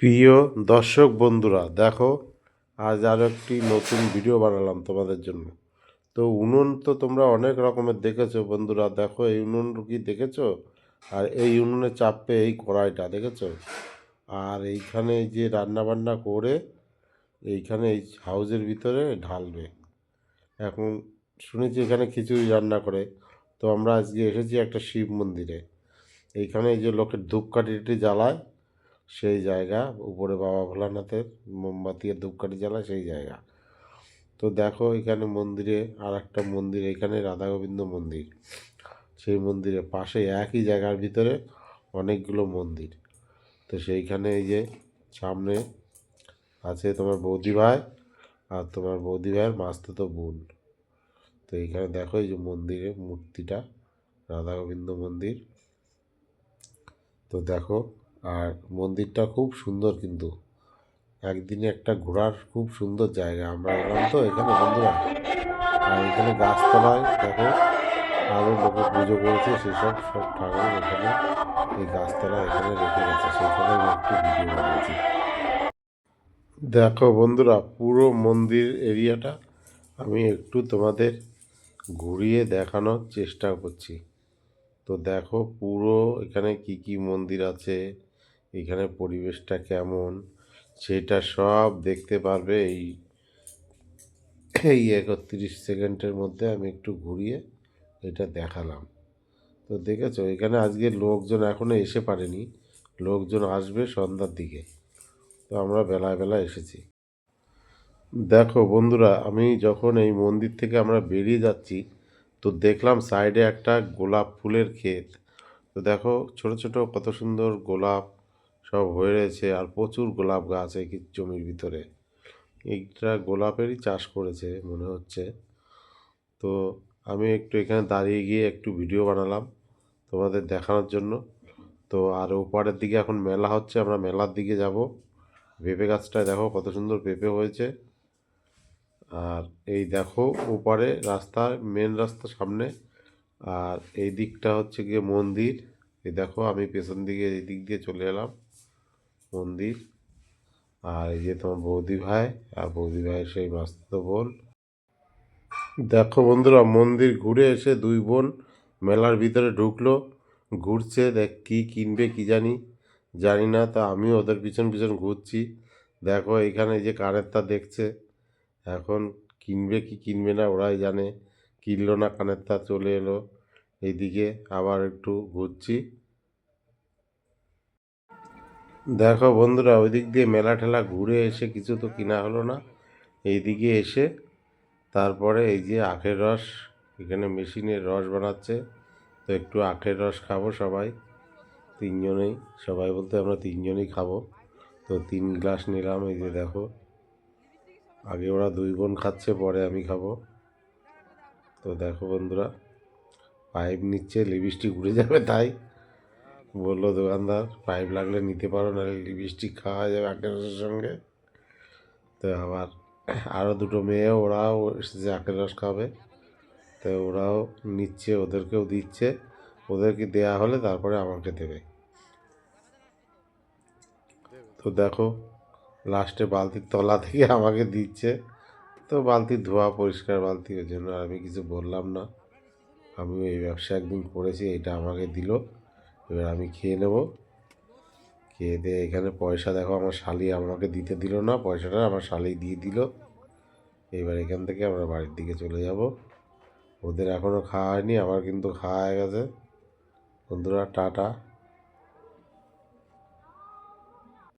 প্রিয় দর্শক বন্ধুরা, দেখো, আজ আর একটি নতুন ভিডিও বানালাম তোমাদের জন্য। তো উনুন তো তোমরা অনেক রকমের দেখেছ বন্ধুরা, দেখো এই উনুন কি দেখেছ? আর এই উনুনে চাপবে এই কড়াইটা, দেখেছ? আর এইখানে যে রান্না বান্না করে এইখানে এই হাউজের ভিতরে ঢালবে। এখন শুনেছি এখানে খিচুড়ি রান্না করে। তো আমরা আজকে এসেছি একটা শিব মন্দিরে। এইখানে এই যে লোকের ধূপকাঠি জ্বালায় সেই জায়গা, উপরে বাবা ভোলানাথের মোমবাতি আর ধূপকাঠি জ্বালা সেই জায়গা। তো দেখো এখানে মন্দিরে আর একটা মন্দির, এখানে রাধা গোবিন্দ মন্দির। সেই মন্দিরের পাশে একই জায়গার ভিতরে অনেকগুলো মন্দির। তো সেইখানে এই যে সামনে আছে তোমার বৌদি ভাই আর তোমার বৌদি ভাইয়ের মাস্তুতো বোন। তো এইখানে দেখো এই যে মন্দিরের মূর্তিটা, রাধা গোবিন্দ মন্দির। তো দেখো আর মন্দিরটা খুব সুন্দর কিন্তু। একদিনে একটা ঘোরার খুব সুন্দর জায়গা। আমরা এলাম তো এখানে বন্ধুরা। আর এখানে গাছতলায়, দেখো আরও লোকে পুজো করেছে, সেসব সব ঠাকুর এখানে এই গাছতলা এখানে রেখে গেছে। সেখানে একটু ভিডিও বানিয়েছি। দেখো বন্ধুরা, পুরো মন্দির এরিয়াটা আমি একটু তোমাদের ঘুরিয়ে দেখানোর চেষ্টা করছি। তো দেখো পুরো এখানে কি কি মন্দির আছে এখানে পরিবেশটা কেমন? সেটা সব দেখতে পারবে এই এই একত্রিশ সেকেন্ডের মধ্যে আমি একটু ঘুরিয়ে এটা দেখালাম। তো দেখেছ, এখানে আজকে লোকজন এখনও এসে পারেনি। লোকজন আসবে সন্ধ্যার দিকে। তো আমরা বেলায় বেলা এসেছি। দেখো বন্ধুরা, আমি যখন এই মন্দির থেকে আমরা বেরিয়ে যাচ্ছি, তো দেখলাম সাইডে একটা গোলাপ ফুলের ক্ষেত। তো দেখো, ছোট ছোট কত সুন্দর গোলাপ সব হয়ে রয়েছে আর প্রচুর গোলাপ গাছ এই জমির ভিতরে। এইটা গোলাপেরই চাষ করেছে মনে হচ্ছে। তো আমি একটু এখানে দাঁড়িয়ে গিয়ে একটু ভিডিও বানালাম তোমাদের দেখানোর জন্য। তো আর ওপারের দিকে এখন মেলা হচ্ছে, আমরা মেলার দিকে যাব। পেঁপে গাছটায় দেখো কত সুন্দর পেঁপে হয়েছে। আর এই দেখো ওপারে রাস্তা মেন রাস্তা সামনে। আর এই দিকটা হচ্ছে গিয়ে মন্দির। এই দেখো আমি পেছন দিকে এই দিক দিয়ে চলে এলাম। মন্দির। আর এই যে তোমার বৌদি ভাই, আর বৌদি ভাইয়ের সেই মাস্ত বোন। দেখো বন্ধুরা, মন্দির ঘুরে এসে দুই বোন মেলার ভিতরে ঢুকলো। ঘুরছে, দেখ কী কিনবে কি জানি জানি না, তা আমিও ওদের পিছন পিছন ঘুরছি। দেখো এখানে যে কানের তার দেখছে, এখন কিনবে কি কিনবে না ওরাই জানে। কিনলো না কানের তার চলে এলো। এইদিকে আবার একটু ঘুরছি। দেখো বন্ধুরা ওই দিক দিয়ে মেলা ঠেলা ঘুরে এসে কিছু তো কিনা হলো না। এইদিকে এসে তারপরে এই যে আখের রস, এখানে মেশিনের রস বানাচ্ছে। তো একটু আখের রস খাব সবাই, তিনজনেই। সবাই বলতে আমরা তিনজনেই খাব। তো তিন গ্লাস নিলাম, এই যে দেখো। আগে ওরা দুই বোন খাচ্ছে, পরে আমি খাব। তো দেখো বন্ধুরা, পাইপ নিচ্ছে, লিপস্টিক উড়ে যাবে তাই। বলল, দোকানদার পাইপ লাগলে নিতে পারো, নাহলে লিপস্টিক খাওয়া যাবে আখের রসের সঙ্গে। তো আবার আরও দুটো মেয়ে, ওরাও এসেছে আখের রস খাবে। তো ওরাও নিচ্ছে, ওদেরকেও দিচ্ছে। ওদেরকে দেয়া হলে তারপরে আমাকে দেবে। তো দেখো লাস্টে বালতির তলা থেকে আমাকে দিচ্ছে। তো বালতির ধোয়া পরিষ্কার বালতি, ওই জন্য আমি কিছু বললাম না। আমিও এই ব্যবসা একদিন করেছি এটা আমাকে দিল। এবার আমি খেয়ে নেব। খেয়ে দিয়ে এখানে পয়সা দেখো, আমার শালি আমাকে দিতে দিল না, পয়সাটা আমার শালি দিয়ে দিল। এবার এখান থেকে আমরা বাড়ির দিকে চলে যাব। ওদের এখনও খাওয়া হয়নি, আমার কিন্তু খাওয়া হয়ে গেছে। বন্ধুরা, টাটা।